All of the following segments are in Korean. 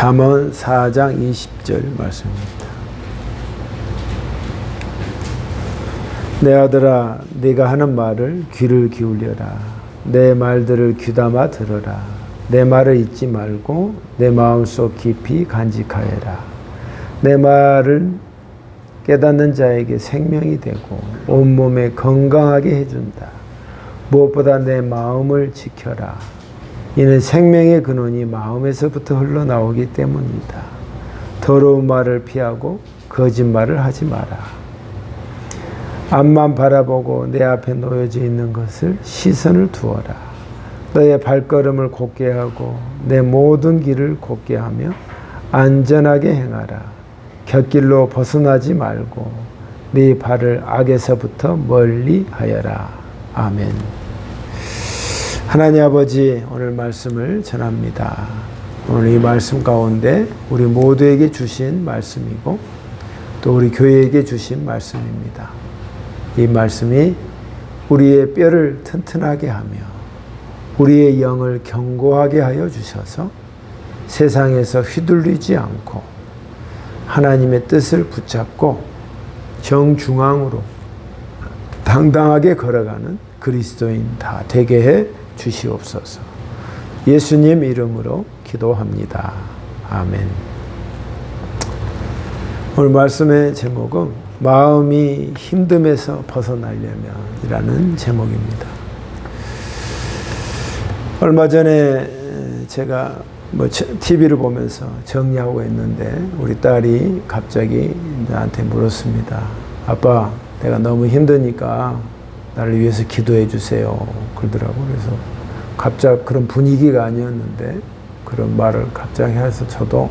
잠언 4장 20절 말씀입니다. 내 아들아 네가 하는 말을 귀를 기울여라. 내 말들을 귀담아 들어라. 내 말을 잊지 말고 내 마음속 깊이 간직하여라. 내 말을 깨닫는 자에게 생명이 되고 온몸에 건강하게 해준다. 무엇보다 내 마음을 지켜라 이는 생명의 근원이 마음에서부터 흘러나오기 때문이다 더러운 말을 피하고 거짓말을 하지 마라 앞만 바라보고 내 앞에 놓여져 있는 것을 시선을 두어라. 너의 발걸음을 곧게 하고 내 모든 길을 곧게 하며 안전하게 행하라. 곁길로 벗어나지 말고 네 발을 악에서부터 멀리 하여라. 아멘. 하나님 아버지 오늘 말씀을 전합니다. 오늘 이 말씀 가운데 우리 모두에게 주신 말씀이고 또 우리 교회에게 주신 말씀입니다. 이 말씀이 우리의 뼈를 튼튼하게 하며 우리의 영을 견고하게 하여 주셔서 세상에서 휘둘리지 않고 하나님의 뜻을 붙잡고 정중앙으로 당당하게 걸어가는 그리스도인 다 되게 해 주시옵소서. 예수님 이름으로 기도합니다. 아멘. 오늘 말씀의 제목은 마음이 힘듦에서 벗어나려면이라는 제목입니다. 얼마 전에 제가 뭐 TV를 보면서 정리하고 있는데 우리 딸이 갑자기 나한테 물었습니다. 아빠, 내가 너무 힘드니까 나를 위해서 기도해 주세요. 그러더라고. 그래서 갑자기 그런 분위기가 아니었는데 그런 말을 갑자기 해서 저도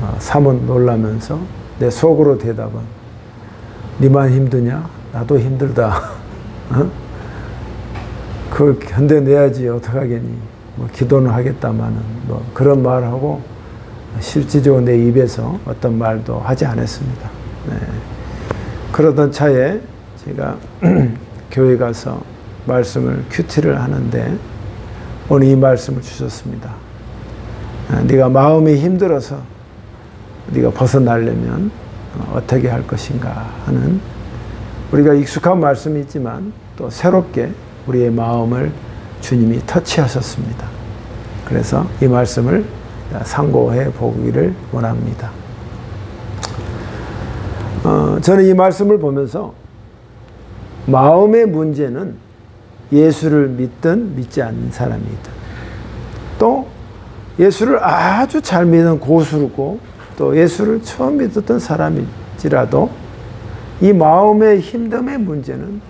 어, 사뭇 놀라면서 내 속으로 대답은 니만 힘드냐? 나도 힘들다. 어? 그걸 견뎌내야지 어떡하겠니? 뭐 기도는 하겠다마는 뭐 그런 말하고 실질적으로 내 입에서 어떤 말도 하지 않았습니다. 네. 그러던 차에 제가 교회 가서 말씀을 큐티를 하는데 오늘 이 말씀을 주셨습니다. 아, 네가 마음이 힘들어서 네가 벗어나려면 어, 어떻게 할 것인가 하는 우리가 익숙한 말씀이 있지만 또 새롭게 우리의 마음을 주님이 터치하셨습니다. 그래서 이 말씀을 상고해 보기를 원합니다. 어, 저는 이 말씀을 보면서 마음의 문제는 예수를 믿든 믿지 않는 사람이든 또 예수를 아주 잘 믿는 고수고 또 예수를 처음 믿었던 사람일지라도 이 마음의 힘듦의 문제는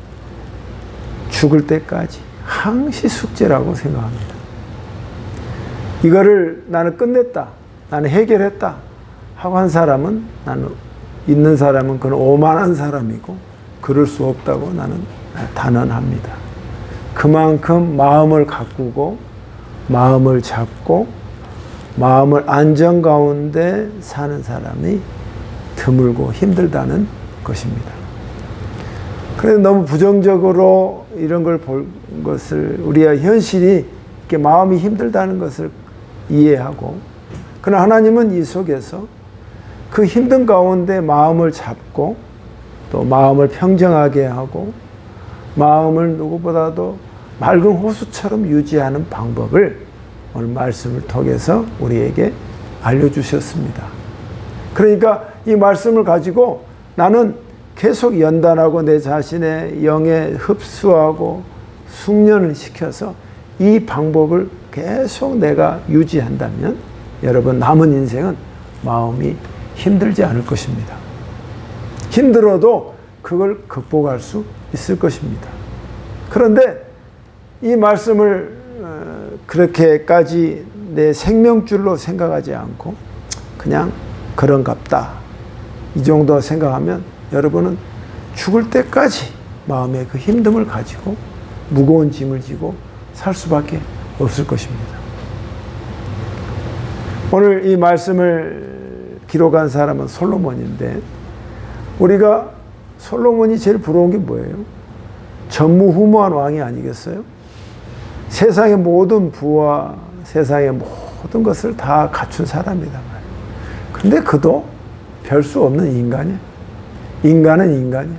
죽을 때까지 항시 숙제라고 생각합니다. 이거를 나는 끝냈다. 나는 해결했다. 하고 한 사람은 나는 있는 사람은 그는 오만한 사람이고 그럴 수 없다고 나는 단언합니다. 그만큼 마음을 가꾸고 마음을 잡고 마음을 안정 가운데 사는 사람이 드물고 힘들다는 것입니다. 그래서 너무 부정적으로 이런 걸 볼 것을 우리가 현실이 이렇게 마음이 힘들다는 것을 이해하고 그러나 하나님은 이 속에서 그 힘든 가운데 마음을 잡고 또 마음을 평정하게 하고 마음을 누구보다도 맑은 호수처럼 유지하는 방법을 오늘 말씀을 통해서 우리에게 알려주셨습니다. 그러니까 이 말씀을 가지고 나는 계속 연단하고 내 자신의 영에 흡수하고 숙련을 시켜서 이 방법을 계속 내가 유지한다면 여러분 남은 인생은 마음이 힘들지 않을 것입니다. 힘들어도 그걸 극복할 수 있을 것입니다. 그런데 이 말씀을 그렇게까지 내 생명줄로 생각하지 않고 그냥 그런갑다. 이 정도 생각하면 여러분은 죽을 때까지 마음의 그 힘듦을 가지고 무거운 짐을 지고 살 수밖에 없을 것입니다. 오늘 이 말씀을 기록한 사람은 솔로몬인데 우리가 솔로몬이 제일 부러운 게 뭐예요? 전무후무한 왕이 아니겠어요? 세상의 모든 부와 세상의 모든 것을 다 갖춘 사람이다. 근데 그도 별 수 없는 인간이야. 인간은 인간이야.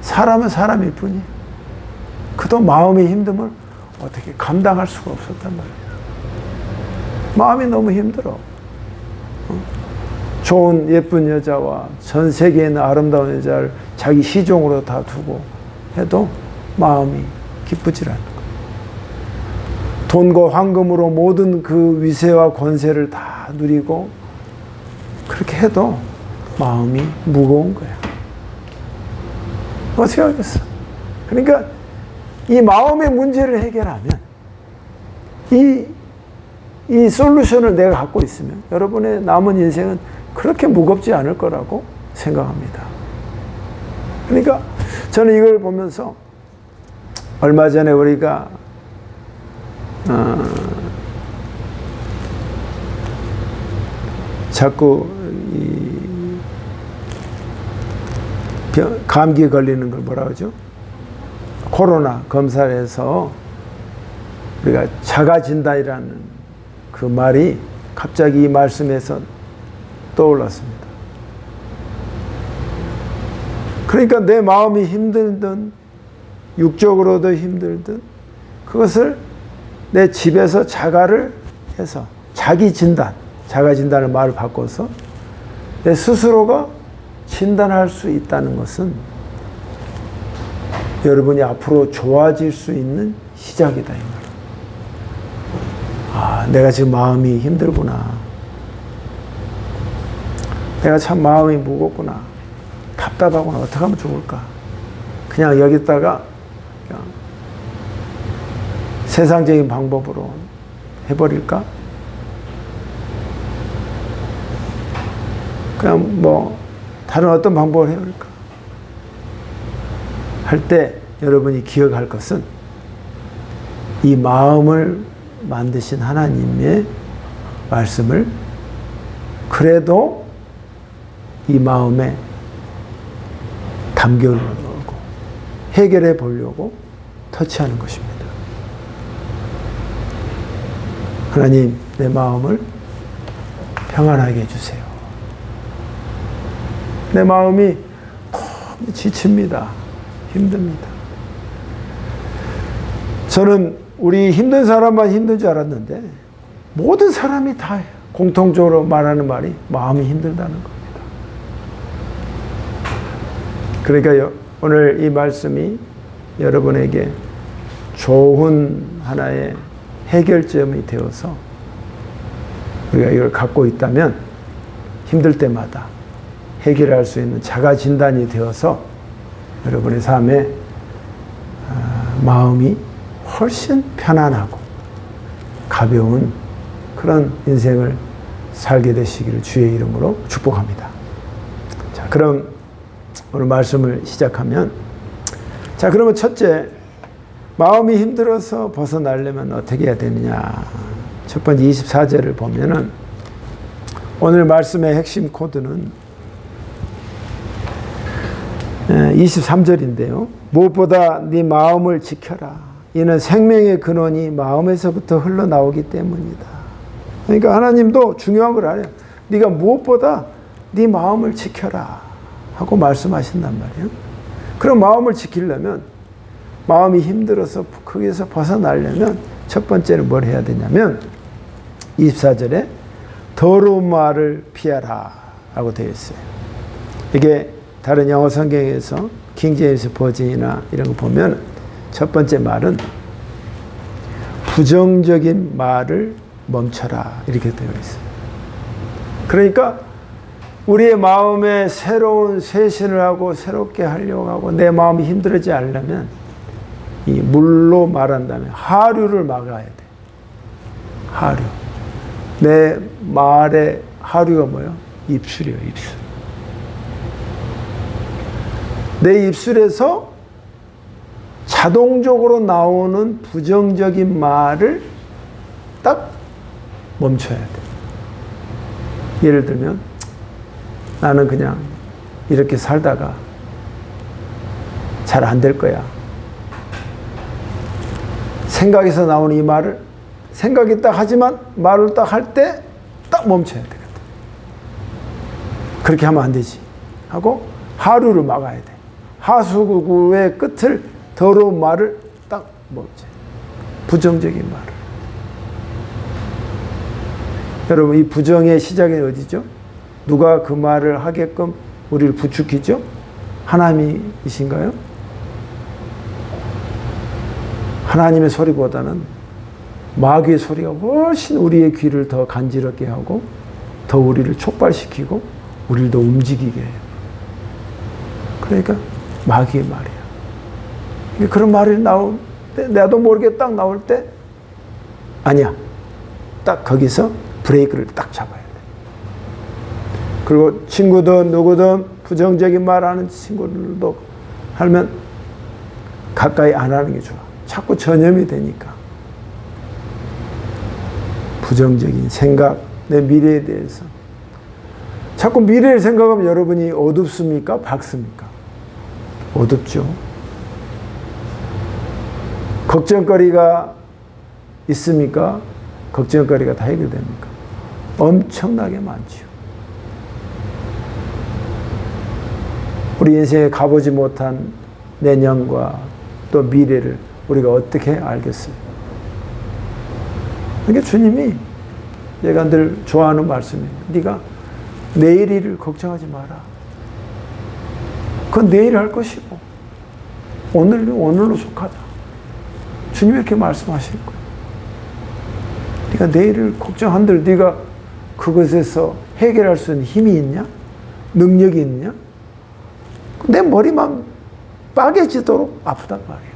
사람은 사람일 뿐이야. 그도 마음의 힘듦을 어떻게 감당할 수가 없었단 말이야. 마음이 너무 힘들어. 어? 좋은 예쁜 여자와 전 세계에 있는 아름다운 여자를 자기 시종으로 다 두고 해도 마음이 기쁘질 않는 거야. 돈과 황금으로 모든 그 위세와 권세를 다 누리고 그렇게 해도 마음이 무거운 거야. 어떻게 하겠어? 그러니까 이 마음의 문제를 해결하면 이, 이 솔루션을 내가 갖고 있으면 여러분의 남은 인생은 그렇게 무겁지 않을 거라고 생각합니다. 그러니까 저는 이걸 보면서 얼마 전에 우리가 어, 자꾸 감기 걸리는 걸 뭐라 그러죠? 코로나 검사를 해서 우리가 자가 진단이라는 그 말이 갑자기 이 말씀에서 떠올랐습니다. 그러니까 내 마음이 힘들든 육적으로도 힘들든 그것을 내 집에서 자가를 해서 자기 진단, 자가 진단을 말을 바꿔서 내 스스로가 진단할 수 있다는 것은 여러분이 앞으로 좋아질 수 있는 시작이다. 아, 내가 지금 마음이 힘들구나. 내가 참 마음이 무겁구나. 답답하구나. 어떻게 하면 좋을까? 그냥 여기다가 그냥 세상적인 방법으로 해버릴까? 그냥 뭐 다른 어떤 방법을 해버릴까? 할 때 여러분이 기억할 것은 이 마음을 만드신 하나님의 말씀을 그래도 이 마음에 담겨놓고 해결해 보려고 터치하는 것입니다. 하나님, 내 마음을 평안하게 해주세요. 내 마음이 너무 지칩니다. 힘듭니다. 저는 우리 힘든 사람만 힘든 줄 알았는데 모든 사람이 다 공통적으로 말하는 말이 마음이 힘들다는 겁니다. 그러니까 오늘 이 말씀이 여러분에게 좋은 하나의 해결점이 되어서 우리가 이걸 갖고 있다면 힘들 때마다 해결할 수 있는 자가 진단이 되어서 여러분의 삶에 마음이 훨씬 편안하고 가벼운 그런 인생을 살게 되시기를 주의 이름으로 축복합니다. 자, 그럼 오늘 말씀을 시작하면 자, 그러면 첫째 마음이 힘들어서 벗어나려면 어떻게 해야 되느냐? 첫 번째 24절을 보면은 오늘 말씀의 핵심 코드는 23절인데요. 무엇보다 네 마음을 지켜라. 이는 생명의 근원이 마음에서부터 흘러나오기 때문이다. 그러니까 하나님도 중요한 걸 알아요. 네가 무엇보다 네 마음을 지켜라 하고 말씀하신단 말이에요. 그럼 마음을 지키려면 마음이 힘들어서 거기에서 벗어나려면 첫 번째는 뭘 해야 되냐면 24절에 더러운 말을 피하라 라고 되어 있어요. 이게 다른 영어 성경에서 킹제임스 버전이나 이런 거 보면 첫 번째 말은 부정적인 말을 멈춰라 이렇게 되어 있어요. 그러니까 우리의 마음에 새로운 쇄신을 하고 새롭게 하려고 하고 내 마음이 힘들어지지 않으려면 이 물로 말한다면 하류를 막아야 돼. 하류. 내 말의 하류가 뭐예요? 입술이에요, 입술. 내 입술에서 자동적으로 나오는 부정적인 말을 딱 멈춰야 돼. 예를 들면, 나는 그냥 이렇게 살다가 잘 안 될 거야. 생각에서 나오는 이 말을 생각이 딱 하지만 말을 딱 할 때 딱 멈춰야 되거든. 그렇게 하면 안 되지. 하고 하루를 막아야 돼. 하수구의 끝을 더러운 말을 딱 멈춰. 부정적인 말을. 여러분 이 부정의 시작이 어디죠? 누가 그 말을 하게끔 우리를 부추기죠? 하나님이신가요? 하나님의 소리보다는 마귀의 소리가 훨씬 우리의 귀를 더 간지럽게 하고 더 우리를 촉발시키고 우리를 더 움직이게 해요. 그러니까 마귀의 말이야. 그런 말이 나올 때 나도 모르게 딱 나올 때 아니야. 딱 거기서 브레이크를 딱 잡아야 돼. 그리고 친구든 누구든 부정적인 말하는 친구들도 하면 가까이 안 하는 게 좋아. 자꾸 전염이 되니까. 부정적인 생각, 내 미래에 대해서. 자꾸 미래를 생각하면 여러분이 어둡습니까? 밝습니까? 어둡죠. 걱정거리가 있습니까? 걱정거리가 다 해결됩니까? 엄청나게 많죠. 우리 인생에 가보지 못한 내년과 또 미래를 우리가 어떻게 알겠어요? 그러니까 주님이 제가 늘 좋아하는 말씀이에요. 네가 내일 일을 걱정하지 마라. 그건 내일 할 것이고 오늘은 오늘로 속하다. 주님이 이렇게 말씀하실 거예요. 네가 내일을 걱정한들 네가 그것에서 해결할 수 있는 힘이 있냐? 능력이 있냐? 내 머리만 빠개지도록 아프단 말이야.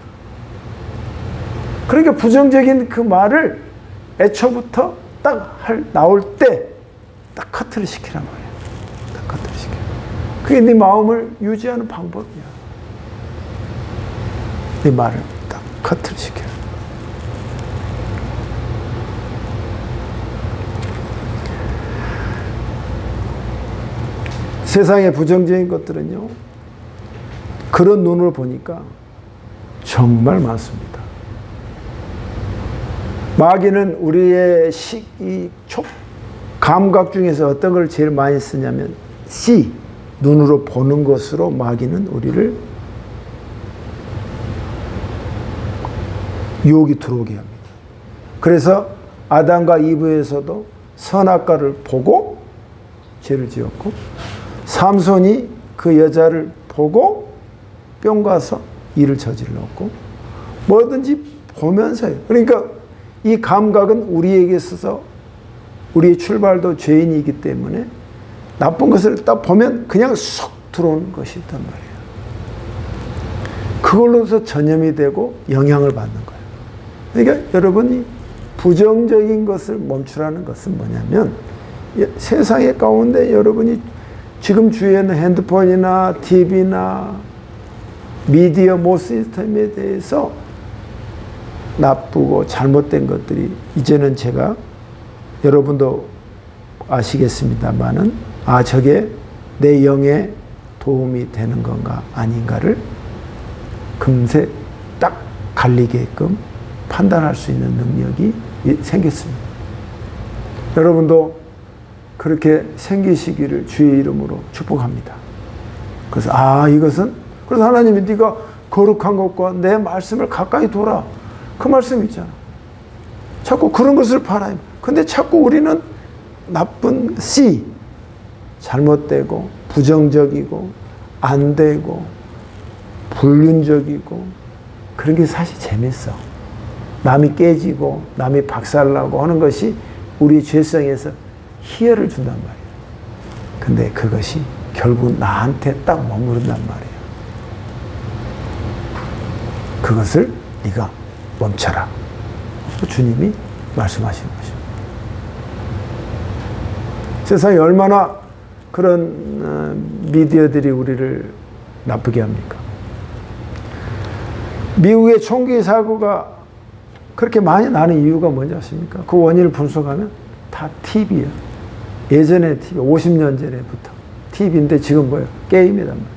그러니까 부정적인 그 말을 애초부터 딱 할, 나올 때 딱 커트를 시키란 말이야. 딱 커트를 시켜. 그게 네 마음을 유지하는 방법이야. 네 말을 딱 커트를 시켜. 세상의 부정적인 것들은요, 그런 눈으로 보니까 정말 많습니다. 마귀는 우리의 시, 이 촉, 감각 중에서 어떤 걸 제일 많이 쓰냐면, C, 눈으로 보는 것으로 마귀는 우리를 유혹이 들어오게 합니다. 그래서 아담과 이브에서도 선악과를 보고 죄를 지었고, 삼손이 그 여자를 보고 뿅 가서 일을 저질렀고 뭐든지 보면서요. 그러니까 이 감각은 우리에게 있어서 우리의 출발도 죄인이기 때문에 나쁜 것을 딱 보면 그냥 쏙 들어오는 것이 있단 말이에요. 그걸로서 전염이 되고 영향을 받는 거예요. 그러니까 여러분이 부정적인 것을 멈추라는 것은 뭐냐면 세상의 가운데 여러분이 지금 주위에는 핸드폰이나 TV나 미디어 모 시스템에 대해서 나쁘고 잘못된 것들이 이제는 제가 여러분도 아시겠습니다만은 아 저게 내 영에 도움이 되는 건가 아닌가를 금세 딱 갈리게끔 판단할 수 있는 능력이 생겼습니다. 여러분도 그렇게 생기시기를 주의 이름으로 축복합니다. 그래서 아 이것은 그래서 하나님이 네가 거룩한 것과 내 말씀을 가까이 둬라 그 말씀 있잖아. 자꾸 그런 것을 바라. 근데 자꾸 우리는 나쁜 C 잘못되고 부정적이고 안 되고 불륜적이고 그런 게 사실 재밌어. 남이 깨지고 남이 박살나고 하는 것이 우리 죄성에서 희열을 준단 말이에요. 근데 그것이 결국 나한테 딱 머무른단 말이에요. 그것을 네가 멈춰라. 주님이 말씀하시는 것입니다. 세상에 얼마나 그런 어, 미디어들이 우리를 나쁘게 합니까? 미국의 총기 사고가 그렇게 많이 나는 이유가 뭔지 아십니까? 그 원인을 분석하면 다 TV야. 예전에 TV, 50년 전에부터 TV인데 지금 뭐예요? 게임이란 말이에요.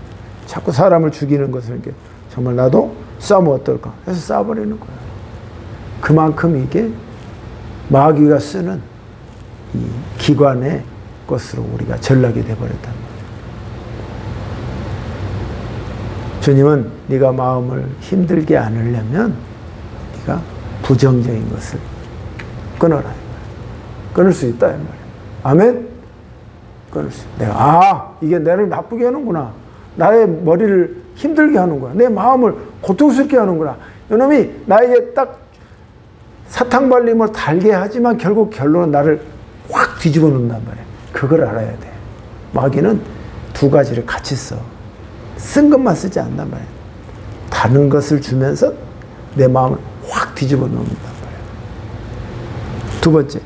자꾸 사람을 죽이는 것을 정말 나도 싸면 어떨까 해서 쏴버리는 거예요. 그만큼 이게 마귀가 쓰는 이 기관의 것으로 우리가 전락이 되어버렸단 말이에요. 주님은 네가 마음을 힘들게 않으려면 네가 부정적인 것을 끊어라. 끊을 수 있다. 이 말이에요. 아멘? 끊을 수 있다. 아, 이게 나를 나쁘게 하는구나. 나의 머리를 힘들게 하는구나. 내 마음을 고통스럽게 하는구나. 이놈이 나에게 딱 사탕 발림을 달게 하지만 결국 결론은 나를 확 뒤집어 놓는단 말이에요. 그걸 알아야 돼. 마귀는 두 가지를 같이 써. 쓴 것만 쓰지 않단 말이에요. 다른 것을 주면서 내 마음을 확 뒤집어 놓는단 말이에요. 두 번째.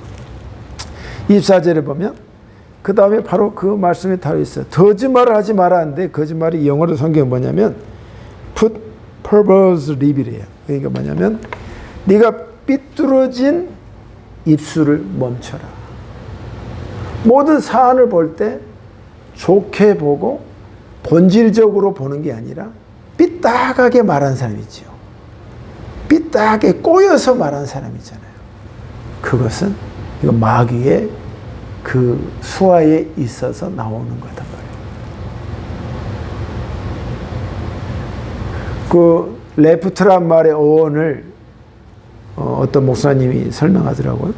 24절에 보면 그 다음에 바로 그 말씀이 달려 있어요. 거짓말을 하지 하는데 거짓말이 영어로 성경은 뭐냐면 put perverse lip이래요. 그러니까 뭐냐면 네가 삐뚤어진 입술을 멈춰라. 모든 사안을 볼 때 좋게 보고 본질적으로 보는 게 아니라 삐딱하게 말한 사람이지요. 삐딱하게 꼬여서 말한 사람이잖아요. 그것은 이거 마귀의 그 수화에 있어서 나오는 거단 말이에요. 그 레프트란 말의 어원을 어, 떤 목사님이 설명하더라고요.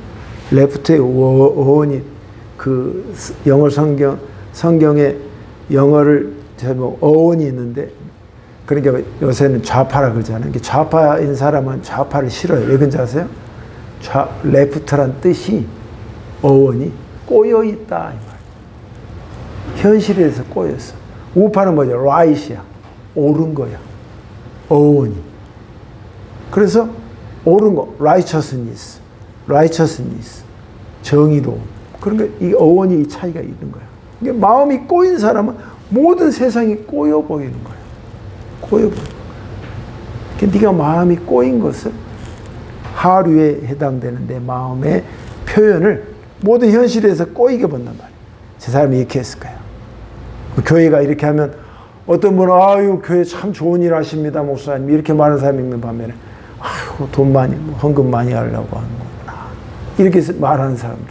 레프트의 어원이 그 영어 성경 성경에 영어를 제목 어원이 있는데 그러니까 요새는 좌파라 그러잖아요. 좌파인 사람은 좌파를 싫어요. 왜 그런지 아세요? 좌 레프트란 뜻이 어원이 꼬여 있다. 현실에서 꼬였어. 우파는 뭐죠? 라이시야. 옳은 거야. 어원이. 그래서 옳은 거, righteousness, righteousness, 정의로움. 그러니까 이 어원이 이 차이가 있는 거야. 이게 마음이 꼬인 사람은 모든 세상이 꼬여 보이는 거야. 꼬여 보이는. 그러니까 네가 마음이 꼬인 것을 하류에 해당되는 내 마음의 표현을 모든 현실에서 꼬이게 본단 말이야. 저 사람이 이렇게 했을 거야. 그 교회가 이렇게 하면 어떤 분은 아유 교회 참 좋은 일 하십니다 목사님 이렇게 말하는 사람이 있는 반면에 아유 돈 많이 뭐 헌금 많이 하려고 하는 거구나 이렇게 말하는 사람도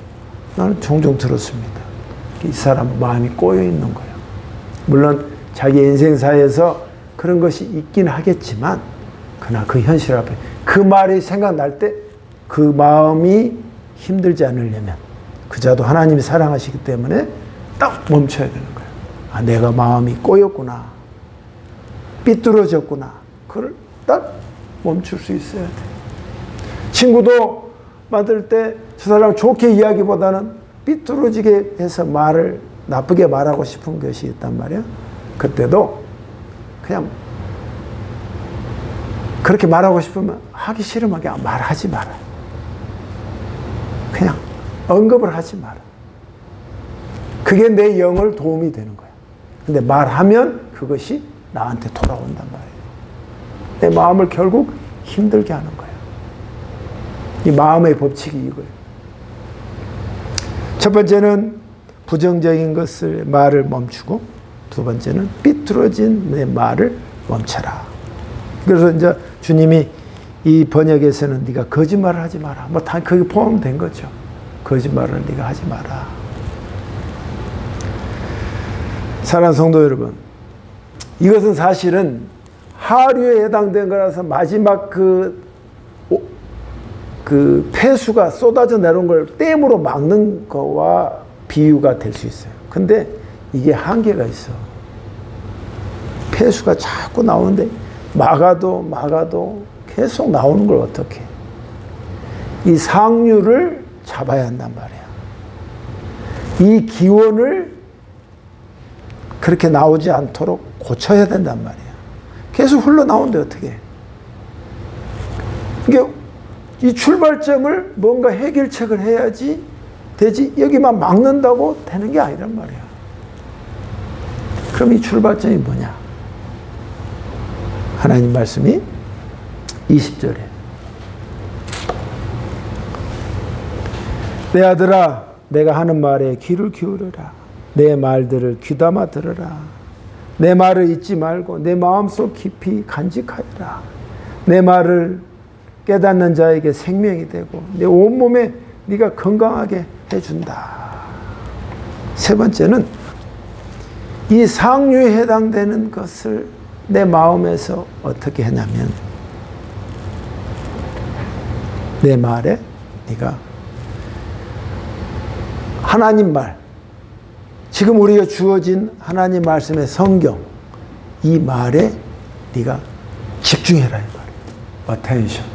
나는 종종 들었습니다. 이 사람은 마음이 꼬여 있는 거예요. 물론 자기 인생사에서 그런 것이 있긴 하겠지만 그러나 그 현실 앞에 그 말이 생각날 때 그 마음이 힘들지 않으려면 그 자도 하나님이 사랑하시기 때문에 딱 멈춰야 되는 거예요. 아, 내가 마음이 꼬였구나. 삐뚤어졌구나. 그걸 딱 멈출 수 있어야 돼. 친구도 만들 때 저 사람 좋게 이야기보다는 삐뚤어지게 해서 말을 나쁘게 말하고 싶은 것이 있단 말이야. 그때도 그냥 그렇게 말하고 싶으면 하기 싫으면 그냥 말하지 마라. 그냥 언급을 하지 마라. 그게 내 영을 도움이 되는 거야. 근데 말하면 그것이 나한테 돌아온단 말이에요. 내 마음을 결국 힘들게 하는 거야. 이 마음의 법칙이 이거예요. 첫 번째는 부정적인 것을 말을 멈추고 두 번째는 삐뚤어진 내 말을 멈춰라. 그래서 이제 주님이 이 번역에서는 네가 거짓말을 하지 마라. 뭐다 거기 포함된 거죠. 거짓말을 네가 하지 마라. 사랑하는 성도 여러분, 이것은 사실은 하류에 해당된 거라서 마지막 그, 그 폐수가 쏟아져 내려온 걸 댐으로 막는 거와 비유가 될 수 있어요. 근데 이게 한계가 있어. 폐수가 자꾸 나오는데 막아도 막아도 계속 나오는 걸 어떻게? 이 상류를 잡아야 한단 말이야. 이 기원을 그렇게 나오지 않도록 고쳐야 된단 말이야. 계속 흘러나오는데 어떻게? 이게 이 출발점을 뭔가 해결책을 해야지 되지 여기만 막는다고 되는 게 아니란 말이야. 그럼 이 출발점이 뭐냐? 하나님 말씀이 20절에 내 아들아 내가 하는 말에 귀를 기울여라. 내 말들을 귀담아 들으라. 내 말을 잊지 말고 내 마음속 깊이 간직하여라. 내 말을 깨닫는 자에게 생명이 되고 내 온몸에 네가 건강하게 해준다. 세 번째는 이 상류에 해당되는 것을 내 마음에서 어떻게 하냐면 내 말에 네가 하나님 말 지금 우리가 주어진 하나님 말씀의 성경 이 말에 네가 집중해라 이 말이야. attention.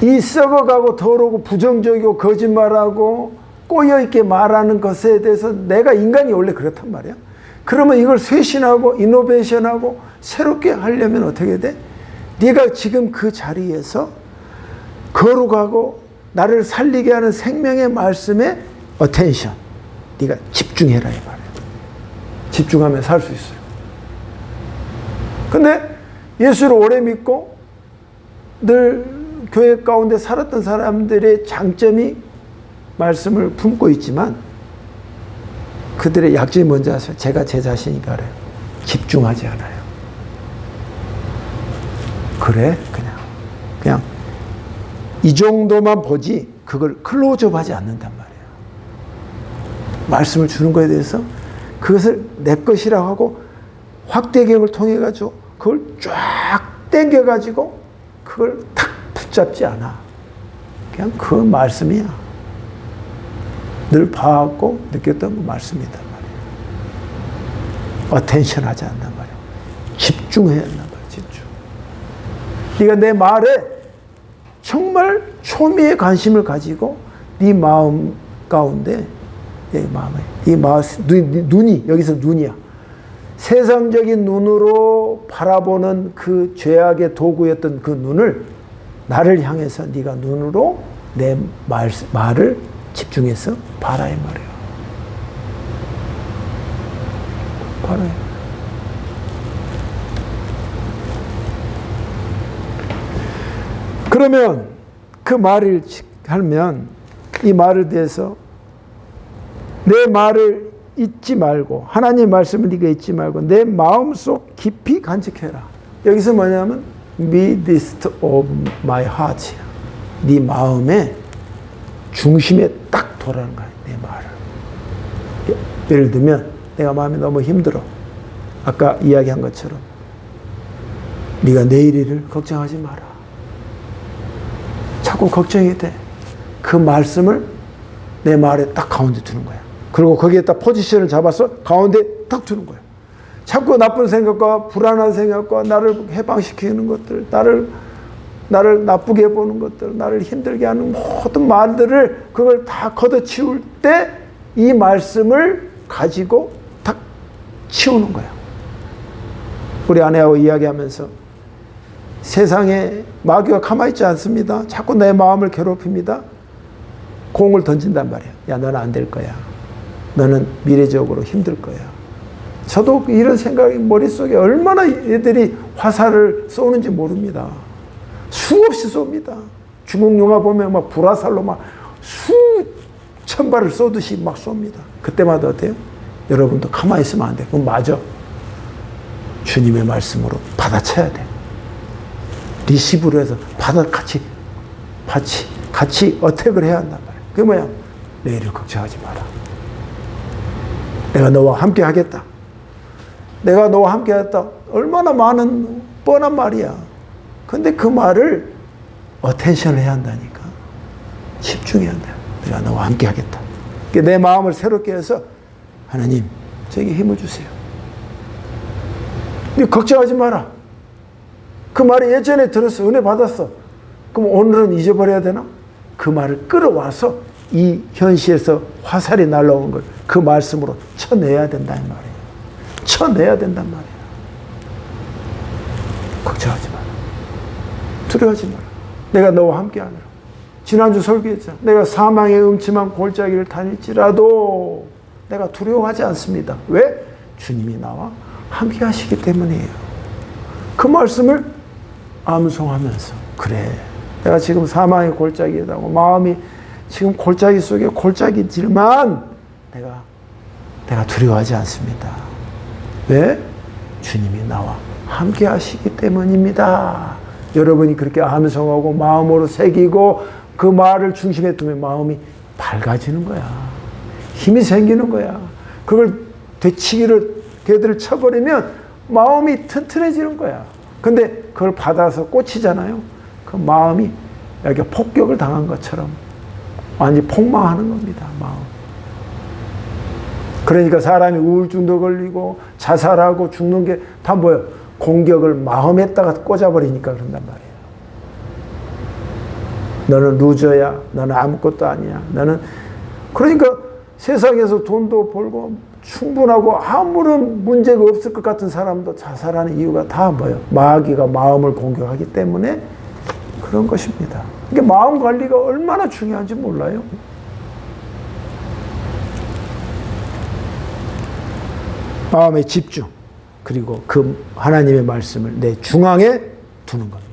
이 썩어가고 더러고 부정적이고 거짓말하고 꼬여있게 말하는 것에 대해서 내가 인간이 원래 그렇단 말이야. 그러면 이걸 쇄신하고 이노베이션하고 새롭게 하려면 어떻게 돼? 네가 지금 그 자리에서 거룩하고 나를 살리게 하는 생명의 말씀에 어텐션. 네가 집중해라 이 말이야. 집중하면 살 수 있어요. 근데 예수를 오래 믿고 늘 교회 가운데 살았던 사람들의 장점이 말씀을 품고 있지만 그들의 약점이 뭔지 아세요? 제가 제 자신이 알아요. 집중하지 않아요. 그래? 그냥. 그냥 이 정도만 보지 그걸 클로즈업 하지 않는단 말이에요. 말씀을 주는 것에 대해서 그것을 내 것이라고 하고 확대경을 통해 가지고 그걸 쫙 당겨 가지고 그걸 탁 붙잡지 않아. 그냥 그 말씀이야. 늘 봐왔고 느꼈던 그 말씀이단. 어텐션 하지 않단 말이에요. 집중해야 한단 말이에요. 집중. 네가 내 말에 정말 초미의 관심을 가지고 네 마음 가운데 내 마음에 이 마음 눈, 눈이 여기서 눈이야. 세상적인 눈으로 바라보는 그 죄악의 도구였던 그 눈을 나를 향해서 네가 눈으로 내 말, 말을 집중해서 이 말이에요. 봐라. 그러면 그 말을 하면 이 말을 대해서 내 말을 잊지 말고 하나님 말씀을 네가 잊지 말고 내 마음속 깊이 간직해라. 여기서 뭐냐면 midst of my heart. 네 마음의 중심에 딱 돌아는 거야. 내 말을. 예를 들면 내가 마음이 너무 힘들어. 아까 이야기한 것처럼 네가 내일 일을 걱정하지 마라. 자꾸 걱정이 돼. 그 말씀을 내 말에 딱 가운데 두는 거야. 그리고 거기에 딱 포지션을 잡아서 가운데 딱 두는 거야. 자꾸 나쁜 생각과 불안한 생각과 나를 해방시키는 것들, 나를 나를 나쁘게 보는 것들, 나를 힘들게 하는 모든 말들을 그걸 다 걷어치울 때 이 말씀을 가지고 탁 치우는 거야. 우리 아내하고 이야기하면서 세상에 마귀가 가만히 있지 않습니다. 자꾸 내 마음을 괴롭힙니다. 공을 던진단 말이야. 야, 너는 안 될 거야. 너는 미래적으로 힘들 거야. 저도 이런 생각이 머릿속에 얼마나 애들이 화살을 쏘는지 모릅니다. 수없이 쏩니다. 중국 영화 보면 막 불화살로 막 수천 발을 쏘듯이 막 쏩니다. 그때마다 어때요? 여러분도 가만히 있으면 안 돼. 그건 맞아. 주님의 말씀으로 받아쳐야 돼. 리시브로 해서 받아 같이 같이 같이 어택을 해야 한단 말이야. 그게 뭐야? 내일을 걱정하지 마라. 내가 너와 함께 하겠다. 내가 너와 함께 하겠다. 얼마나 많은 뻔한 말이야. 근데 그 말을 어텐션을 해야 한다니까. 집중해야 한다. 내가 너와 함께 하겠다. 내 마음을 새롭게 해서 하나님, 저에게 힘을 주세요. 네 걱정하지 마라. 그 말을 예전에 들었어. 은혜 받았어. 그럼 오늘은 잊어버려야 되나? 그 말을 끌어와서 이 현실에서 화살이 날라온 걸 그 말씀으로 쳐내야 된다 이 말이에요. 쳐내야 된단 말이에요. 걱정하지 마라. 두려워하지 마라. 내가 너와 함께 하느라. 지난주 설교했잖아. 내가 사망의 음침한 골짜기를 다닐지라도 내가 두려워하지 않습니다. 왜? 주님이 나와 함께 하시기 때문이에요. 그 말씀을 암송하면서 그래. 내가 지금 사망의 골짜기에다고 마음이 지금 골짜기 속에 골짜기지만 내가 내가 두려워하지 않습니다. 왜? 주님이 나와 함께 하시기 때문입니다. 여러분이 그렇게 암송하고 마음으로 새기고 그 말을 중심에 두면 마음이 밝아지는 거야. 힘이 생기는 거야. 그걸 되치기를 걔들을 쳐버리면 마음이 튼튼해지는 거야. 근데 그걸 받아서 꽂히잖아요. 그 마음이 이렇게 폭격을 당한 것처럼 완전히 폭망하는 겁니다. 마음. 그러니까 사람이 우울증도 걸리고 자살하고 죽는 게 다 뭐예요? 공격을 마음에다가 꽂아버리니까 그런단 말이에요. 너는 루저야. 너는 아무것도 아니야. 너는 그러니까 세상에서 돈도 벌고 충분하고 아무런 문제가 없을 것 같은 사람도 자살하는 이유가 다 뭐예요? 마귀가 마음을 공격하기 때문에 그런 것입니다. 이게 마음 관리가 얼마나 중요한지 몰라요. 마음의 집중 그리고 그 하나님의 말씀을 내 중앙에 두는 겁니다.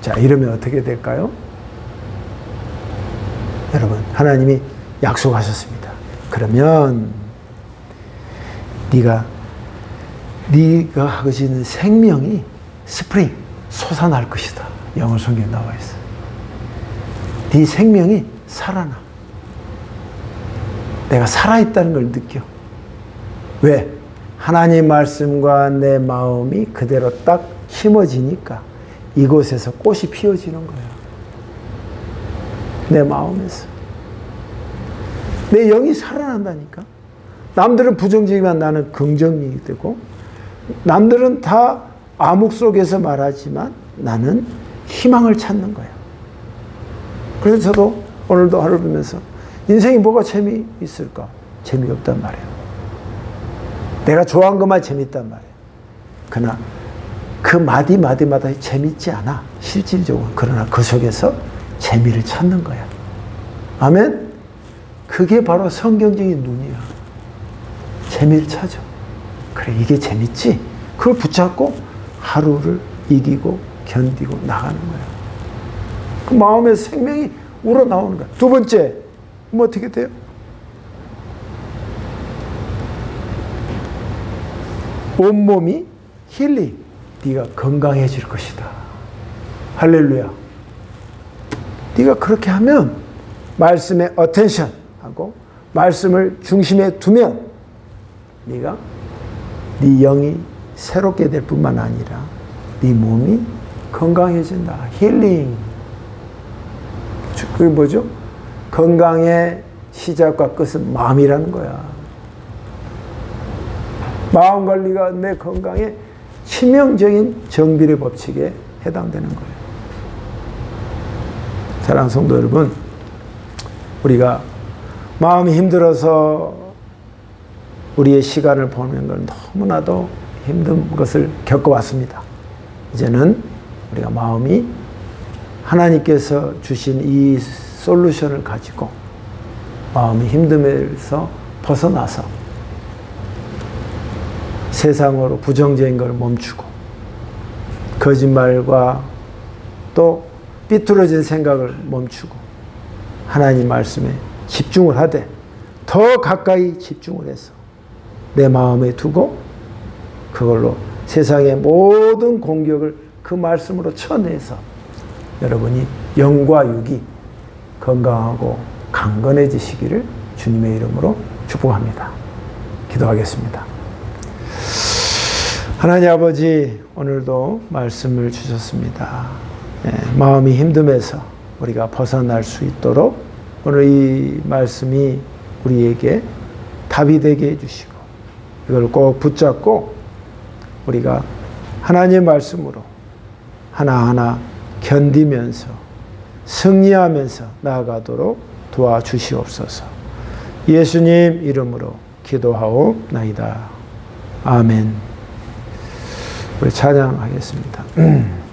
자 이러면 어떻게 될까요? 여러분 하나님이 약속하셨습니다. 그러면 네가 네가 가지는 생명이 스프링 솟아날 것이다. 영어 성경에 나와 있어. 네 생명이 살아나. 내가 살아있다는 걸 느껴. 왜? 하나님 말씀과 내 마음이 그대로 딱 힘어지니까 이곳에서 꽃이 피어지는 거야. 내 마음에서. 내 영이 살아난다니까. 남들은 부정적이면 나는 긍정적이 되고, 남들은 다 암흑 속에서 말하지만 나는 희망을 찾는 거야. 그래서 저도 오늘도 하루 보면서 인생이 뭐가 재미있을까? 재미없단 말이에요. 내가 좋아한 것만 재밌단 말이에요. 그러나 그 마디 마디마다 재밌지 않아. 실질적으로. 그러나 그 속에서 재미를 찾는 거야. 아멘? 그게 바로 성경적인 눈이야. 재미를 찾아. 그래, 이게 재밌지? 그걸 붙잡고 하루를 이기고 견디고 나가는 거야. 그 마음의 생명이 우러나오는 거야. 두 번째, 뭐 어떻게 돼요? 온몸이 힐링. 네가 건강해질 것이다. 할렐루야. 네가 그렇게 하면 말씀에 어텐션 하고 말씀을 중심에 두면 네가 네 영이 새롭게 될 뿐만 아니라 네 몸이 건강해진다. 힐링. 그게 뭐죠? 건강의 시작과 끝은 마음이라는 거야. 마음 관리가 내 건강에 치명적인 정비의 법칙에 해당되는 거예요. 사랑하는 성도 여러분, 우리가 마음이 힘들어서 우리의 시간을 보내는 건 너무나도 힘든 것을 겪어왔습니다. 이제는 우리가 마음이 하나님께서 주신 이 솔루션을 가지고 마음이 힘듦에서 벗어나서 세상으로 부정적인 걸 멈추고 거짓말과 또 삐뚤어진 생각을 멈추고 하나님 말씀에 집중을 하되 더 가까이 집중을 해서 내 마음에 두고 그걸로 세상의 모든 공격을 그 말씀으로 쳐내서 여러분이 영과 육이 건강하고 강건해지시기를 주님의 이름으로 축복합니다. 기도하겠습니다. 하나님 아버지 오늘도 말씀을 주셨습니다. 예, 마음이 힘듦에서 우리가 벗어날 수 있도록 오늘 이 말씀이 우리에게 답이 되게 해주시고 이걸 꼭 붙잡고 우리가 하나님의 말씀으로 하나하나 견디면서 승리하면서 나아가도록 도와주시옵소서. 예수님 이름으로 기도하옵나이다. 아멘. 우리 찬양하겠습니다.